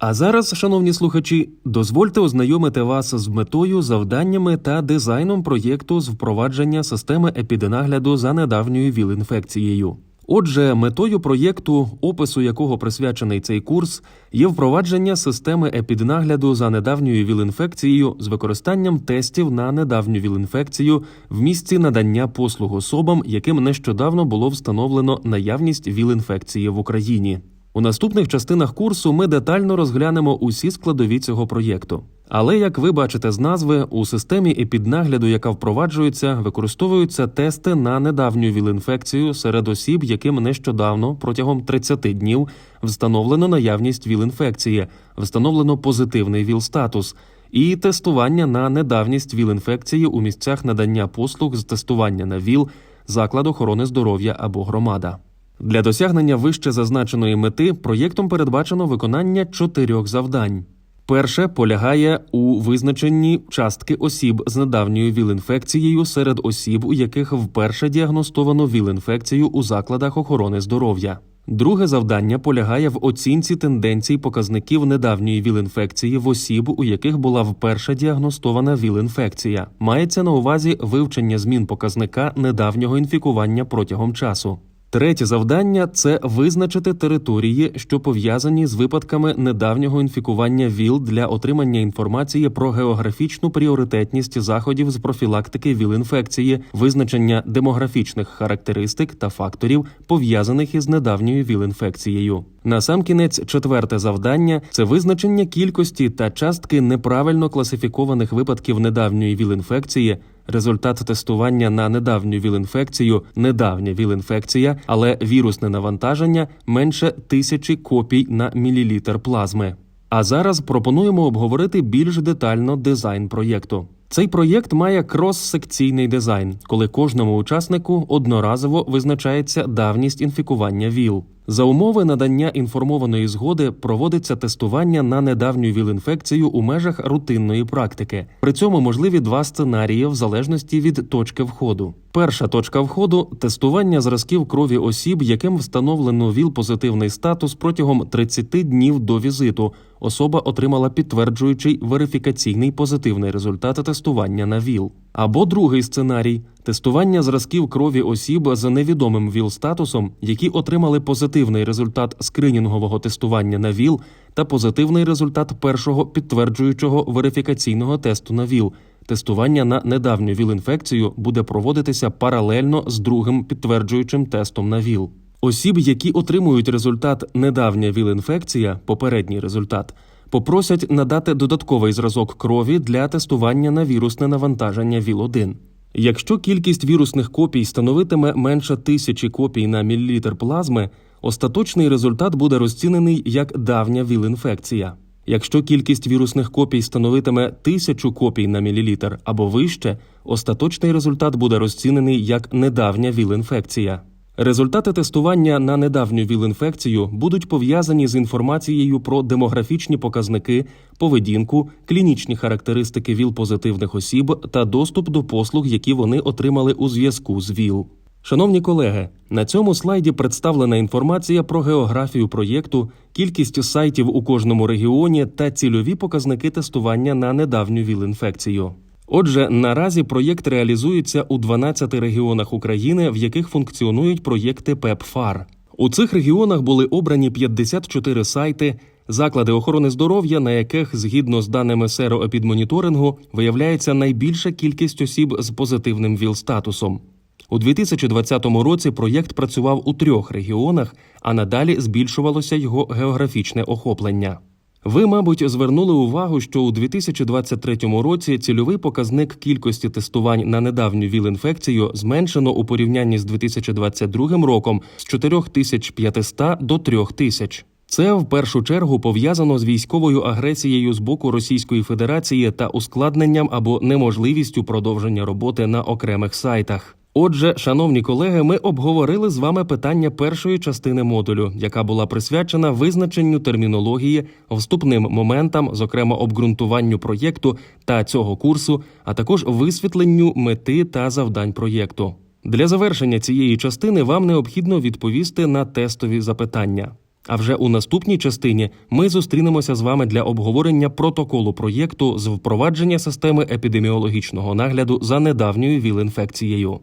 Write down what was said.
А зараз, шановні слухачі, дозвольте ознайомити вас з метою, завданнями та дизайном проєкту з впровадження системи епіденагляду за недавньою ВІЛ-інфекцією. Отже, метою проєкту, опису якого присвячений цей курс, є впровадження системи епіднагляду за недавньою ВІЛ-інфекцією з використанням тестів на недавню ВІЛ-інфекцію в місці надання послуг особам, яким нещодавно було встановлено наявність ВІЛ-інфекції в Україні. У наступних частинах курсу ми детально розглянемо усі складові цього проєкту. Але як ви бачите з назви, у системі епіднагляду, яка впроваджується, використовуються тести на недавню ВІЛ-інфекцію серед осіб, яким нещодавно протягом 30 днів встановлено наявність ВІЛ-інфекції, встановлено позитивний ВІЛ-статус, і тестування на недавність ВІЛ-інфекції у місцях надання послуг з тестування на ВІЛ, заклад охорони здоров'я або громада. Для досягнення вище зазначеної мети проєктом передбачено виконання чотирьох завдань. Перше полягає у визначенні частки осіб з недавньою ВІЛ-інфекцією серед осіб, у яких вперше діагностовано ВІЛ-інфекцію у закладах охорони здоров'я. Друге завдання полягає в оцінці тенденцій показників недавньої ВІЛ-інфекції в осіб, у яких була вперше діагностована ВІЛ-інфекція. Мається на увазі вивчення змін показника недавнього інфікування протягом часу. Третє завдання це визначити території, що пов'язані з випадками недавнього інфікування ВІЛ для отримання інформації про географічну пріоритетність заходів з профілактики ВІЛ-інфекції, визначення демографічних характеристик та факторів, пов'язаних із недавньою ВІЛ-інфекцією. Насамкінець, четверте завдання це визначення кількості та частки неправильно класифікованих випадків недавньої ВІЛ-інфекції, результат тестування на недавню ВІЛ-інфекцію, недавня ВІЛ-інфекція, але вірусне навантаження менше тисячі копій на мілілітр плазми. А зараз пропонуємо обговорити більш детально дизайн проєкту. Цей проєкт має крос-секційний дизайн, коли кожному учаснику одноразово визначається давність інфікування ВІЛ. За умови надання інформованої згоди проводиться тестування на недавню ВІЛ-інфекцію у межах рутинної практики. При цьому можливі два сценарії в залежності від точки входу. Перша точка входу тестування зразків крові осіб, яким встановлено ВІЛ-позитивний статус протягом 30 днів до візиту. Особа отримала підтверджуючий верифікаційний позитивний результат тестування на ВІЛ. Або другий сценарій тестування зразків крові осіб з невідомим ВІЛ-статусом, які отримали позитивний результат скринінгового тестування на ВІЛ та позитивний результат першого підтверджуючого верифікаційного тесту на ВІЛ. Тестування на недавню ВІЛ-інфекцію буде проводитися паралельно з другим підтверджуючим тестом на ВІЛ. Осіб, які отримують результат недавня ВІЛ-інфекція, попередній результат, попросять надати додатковий зразок крові для тестування на вірусне навантаження ВІЛ-1. Якщо кількість вірусних копій становитиме менше тисячі копій на мілілітр плазми, остаточний результат буде розцінений як давня ВІЛ-інфекція. Якщо кількість вірусних копій становитиме тисячу копій на мілілітр або вище, остаточний результат буде розцінений як недавня ВІЛ-інфекція. Результати тестування на недавню ВІЛ-інфекцію будуть пов'язані з інформацією про демографічні показники, поведінку, клінічні характеристики ВІЛ-позитивних осіб та доступ до послуг, які вони отримали у зв'язку з ВІЛ. Шановні колеги, на цьому слайді представлена інформація про географію проєкту, кількість сайтів у кожному регіоні та цільові показники тестування на недавню ВІЛ-інфекцію. Отже, наразі проєкт реалізується у 12 регіонах України, в яких функціонують проєкти ПЕПФАР. У цих регіонах були обрані 54 сайти, заклади охорони здоров'я, на яких, згідно з даними сероепідмоніторингу, виявляється найбільша кількість осіб з позитивним ВІЛ-статусом. У 2020 році проєкт працював у трьох регіонах, а надалі збільшувалося його географічне охоплення. Ви, мабуть, звернули увагу, що у 2023 році цільовий показник кількості тестувань на недавню ВІЛ-інфекцію зменшено у порівнянні з 2022 роком з 4500 до 3000. Це в першу чергу пов'язано з військовою агресією з боку Російської Федерації та ускладненням або неможливістю продовження роботи на окремих сайтах. Отже, шановні колеги, ми обговорили з вами питання першої частини модулю, яка була присвячена визначенню термінології, вступним моментам, зокрема обґрунтуванню проєкту та цього курсу, а також висвітленню мети та завдань проєкту. Для завершення цієї частини вам необхідно відповісти на тестові запитання. А вже у наступній частині ми зустрінемося з вами для обговорення протоколу проєкту з впровадження системи епідеміологічного нагляду за недавньою ВІЛ-інфекцією.